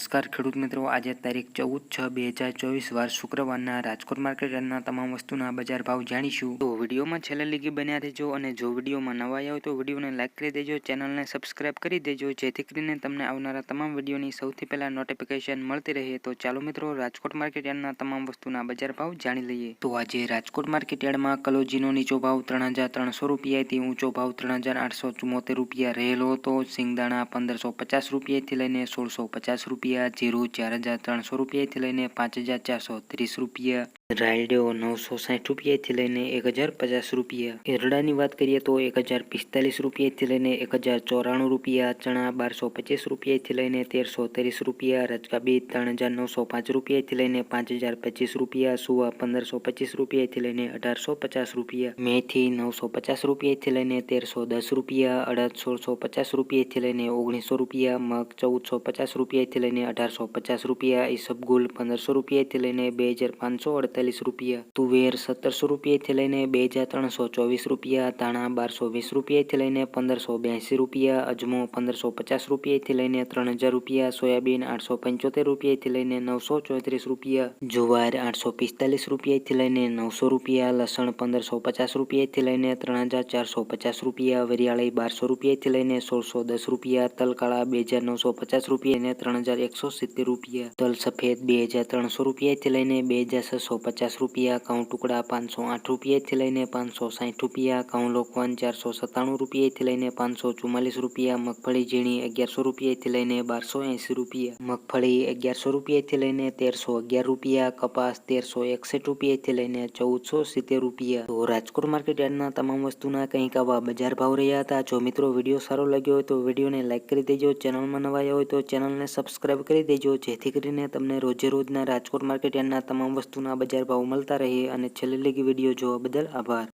નમસ્કાર ખેડૂત મિત્રો, આજે તારીખ ચૌદ છ બે હજાર ચોવીસ વાર શુક્રવારના રાજકોટ માર્કેટના તમામ વસ્તુના બજાર ભાવ જાણીશું. તો વિડીયોમાં છેલ્લે લીગી બન્યા રહેજો અને જો વિડીયોમાં નવા આવ્યા હોય તો વિડીયોને લાઇક કરી દેજો, ચેનલને સબસ્ક્રાઇબ કરી દેજો, જેથી કરીને તમને આવનારા તમામ વિડીયોની સૌથી પહેલાં નોટિફિકેશન મળતી રહે. તો ચાલો મિત્રો, રાજકોટ માર્કેટ યાર્ડના તમામ વસ્તુના બજાર ભાવ જાણી લઈએ. તો આજે રાજકોટ માર્કેટ યાર્ડમાં કલોજીનો નીચો ભાવ ત્રણ હજાર ત્રણસો રૂપિયાથી ઊંચો ભાવ ત્રણ હજાર આઠસો ચુમ્મોતેર રૂપિયા રહેલો હતો. સિંગદાણા પંદરસો પચાસ રૂપિયાથી લઈને સોળસો પચાસ રૂપિયા જીરું ચાર હજાર ત્રણસો રૂપિયાથી લઈને પાંચ હજાર ચારસો ત્રીસ રૂપિયા. રાયડો નવસો સાઠ રૂપિયાથી લઈને એક હજાર પચાસ રૂપિયા એરડાની વાત કરીએ તો એક હજાર પિસ્તાલીસ રૂપિયાથી લઈને એક હજાર ચોરાણું રૂપિયા ચણા બારસો પચીસ રૂપિયાથી લઈને તેરસો ત્રીસ રૂપિયા રચકા બીજ ત્રણ હજાર નવસો પાંચ રૂપિયાથી લઈને પાંચ હજાર પચીસ રૂપિયા સુવા પંદરસો પચીસ રૂપિયાથી લઈને અઢારસો પચાસ રૂપિયા મેથી નવસો પચાસ રૂપિયાથી લઈને તેરસો દસ રૂપિયા અડદ સોળસો પચાસ રૂપિયાથી લઈને ઓગણીસો રૂપિયા મગ ચૌદસો પચાસ રૂપિયાથી લઈને અઢારસો પચાસ રૂપિયા ઈસબગુલ પંદરસો રૂપિયાથી લઈને બે હજાર પાંચસો અડતાલીસ રૂપિયા તુવેર સત્તરસો રૂપિયાથી લઈને બે હજાર ત્રણસો ચોવીસ રૂપિયા ધાણા બારસો વીસ રૂપિયાથી લઈને પંદરસો બ્યાસી રૂપિયા અજમો પંદરસો પચાસ રૂપિયાથી લઈને ત્રણ હજાર રૂપિયા સોયાબીન આઠસો પંચોતેર રૂપિયાથી લઈને નવસો ચોત્રીસ રૂપિયા જુવાર આઠસો પિસ્તાલીસ રૂપિયાથી લઈને નવસો રૂપિયા લસણ પંદરસો પચાસ રૂપિયાથી લઈને ત્રણ હજાર ચારસો પચાસ રૂપિયા વરિયાળી બારસો રૂપિયાથી લઈને સોળસો દસ રૂપિયા તલકાળા બે હજાર નવસો પચાસ રૂપિયા અને ત્રણ હજાર એકસો સિત્તેર રૂપિયા તલ સફેદ બે હજાર ત્રણસો રૂપિયાથી લઈને બે હજાર છસો પચાસ રૂપિયા, ઘઉં ટુકડા પાંચસો આઠ રૂપિયાથી લઈને પાંચસો સાઠ રૂપિયા, ઘઉં લોકવાન ચારસો સત્તાણું રૂપિયાથી લઈને પાંચસો ચુમ્માલીસ રૂપિયા, મગફળી ઝીણી અગિયારસો રૂપિયાથી લઈને બારસો એંસી રૂપિયા, મગફળી અગિયારસો રૂપિયાથી લઈને તેરસો અગિયાર રૂપિયા, કપાસ તેરસો એકસઠ રૂપિયાથી લઈને ચૌદસો સિત્તેર રૂપિયા. તો રાજકોટ માર્કેટ યાર્ડના તમામ વસ્તુના કંઈક આવા બજાર ભાવ રહ્યા હતા. જો મિત્રો વીડિયો સારો લાગ્યો હોય તો વિડીયોને લાઇક કરી દેજો. ચેનલમાં નવા હોય તો ચેનલને સબસ્ક્રાઇબ કરી દેજો. જેથી કરીને તમને રોજે રોજના રાજકોટ માર્કેટ યાર્ડના તમામ વસ્તુના બજાર ભાવ મળતા રહે અને છેલ્લે લગી વીડિયો જોવા બદલ આભાર.